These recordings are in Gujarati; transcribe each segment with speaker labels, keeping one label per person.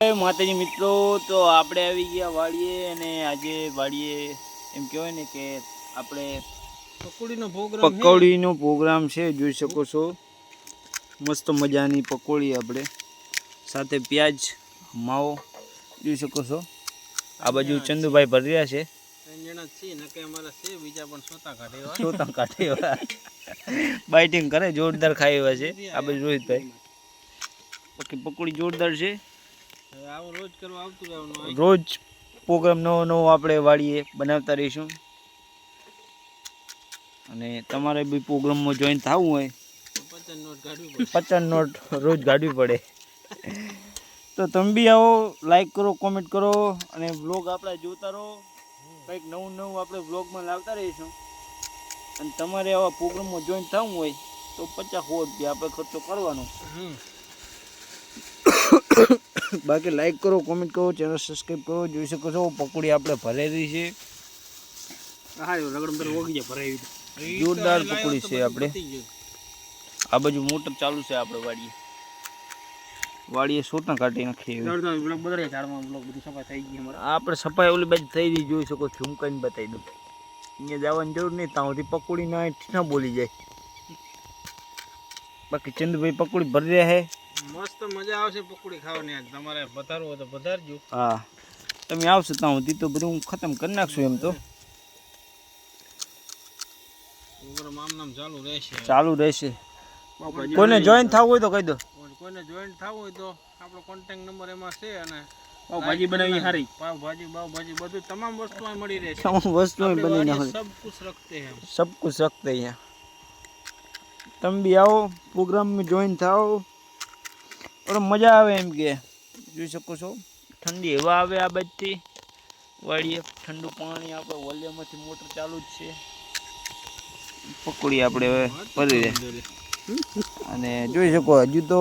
Speaker 1: માતાજી મિત્રો તો આપણે આવી ગયા વાડીએ અને આજે વાડીએ એમ કહેવાય ને કે આપણે
Speaker 2: પકોડીનો પ્રોગ્રામ
Speaker 1: પકોડીનો પ્રોગ્રામ છે જોઈ શકો છો. મસ્ત મજાની પકોડી આપણે. સાથે પ્યાજ માવો જોઈ શકો છો. આ બાજુ ચંદુભાઈ ભરી રહ્યા છે.
Speaker 2: ત્રણ જણા જ અમારા છે બીજા પણ સોતા કાઢે
Speaker 1: બાઇટિંગ કરે જોરદાર ખાઈ એવા છે. આ બાજુ રોહિતભાઈ. પકોડી જોરદાર છે.
Speaker 2: રોજ આવતું રહેવાનું
Speaker 1: રોજ પ્રોગ્રામ નવો નવો આપણે વાળીએ બનાવતા રહીશું. અને તમારે બી પ્રોગ્રામમાં જોઈન થવું હોય
Speaker 2: પચાસ નોટ
Speaker 1: રોજ કાઢવી પડે. તો તમે બી આવો લાઈક કરો કોમેન્ટ કરો અને બ્લોગ આપણે જોતા રહો. કંઈક નવું નવું આપણે બ્લોગમાં લાવતા રહીશું. અને તમારે આવા પ્રોગ્રામમાં જોઈન થવું હોય તો પચાસ સો રૂપિયા આપણે ખર્ચો કરવાનો. બાકી લાઈક કરો કોમેન્ટ કરો ચેનલ સબસ્ક્રાઈબ કરો જોઈ શકો છો પકોડી આપણે ભરેલી છે. જોરદાર પકોડી છે આપણે. આ બાજુ મોટર ચાલુ છે આપણે વાડીએ. વાડીએ સોટા કાઢી નાખીએ આપણે સફાઈ ઓલી બાજુ થઈ રહી જોઈ શકો છો ઝુમકાઈને બતાવી દઉં. અહીંયા જવાની જરૂર નહીં ત્યાં સુધી પકોડી ના ના બોલી જાય. બાકી ચંદુભાઈ પકોડી ભરી રહ્યા છે.
Speaker 2: મસ્ત મજા આવશે પકોડી ખાવાની આજ. તમારે વધારવું તો વધારજો
Speaker 1: હા. તમે આવશો ત્યાં સુધી તો બધું હું ખતમ કરી નાખશું એમ તો.
Speaker 2: ચાલુ રહેશે.
Speaker 1: કોઈને જોઈન થવું હોય તો કહી દો.
Speaker 2: કોઈને જોઈન થવું હોય તો આપણો કોન્ટેક્ટ નંબર એમાં છે અને
Speaker 3: પાવભાજી બનાવી સારી
Speaker 2: પાવભાજી બાવભાજી બધું તમામ વસ્તુ મળી રહેશે.
Speaker 1: તમામ વસ્તુ બની ના
Speaker 2: સબ કુછ રખતે હૈ
Speaker 1: સબ કુછ રખતે હૈ તમે બી આવો પ્રોગ્રામમાં જોઈન થાઓ. और મજા આવે એમ કે. જોઈ શકો છો. ઠંડી હવા આવે આ બાજુથી. વાળીએ ઠંડુ પાણી આપણે વોલ્યુમમાંથી મોટર ચાલુ જ છે. પકોડી આપણે હવે ભરી દે. અને જોઈ શકો હજુ તો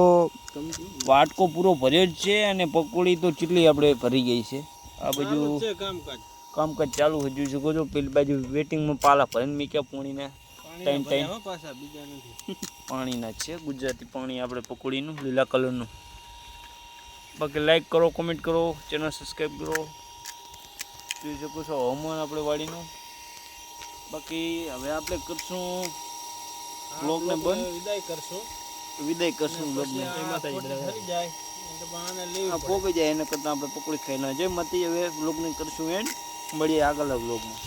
Speaker 1: વાટકો પૂરો ભર્યો જ છે અને પકોડી તો ચીટલી આપણે ભરી ગઈ છે. આ બાજુ
Speaker 2: કામકાજ.
Speaker 1: ચાલુ જોઈ શકો છો પેલી બાજુ વેટિંગમાં પાલા ભરીને મૂક્યા પૂણીને.
Speaker 2: પાણીના
Speaker 1: ટાઈમ ટાઈમ. પાણીના જ છે ગુજરાતી પાણી આપણે પકોડીનું લીલા કલરનું. બાકી લાઈક કરો કોમેન્ટ કરો ચેનલ સબસ્ક્રાઈબ કરો. જોઈ શકો છો હવામાન આપણે વાડીનું બાકી હવે આપણે કરશું બ્લોગને બંધ?
Speaker 2: વિદાય કરશું.
Speaker 1: વિદાય કરશું બ્લોગને. પોગી જાય. એના કરતાં આપણે પકોડી ખાઈ ના. જય મતી હવે બ્લોગને કરશું એન્ડ મળીએ આગળ બ્લોગમાં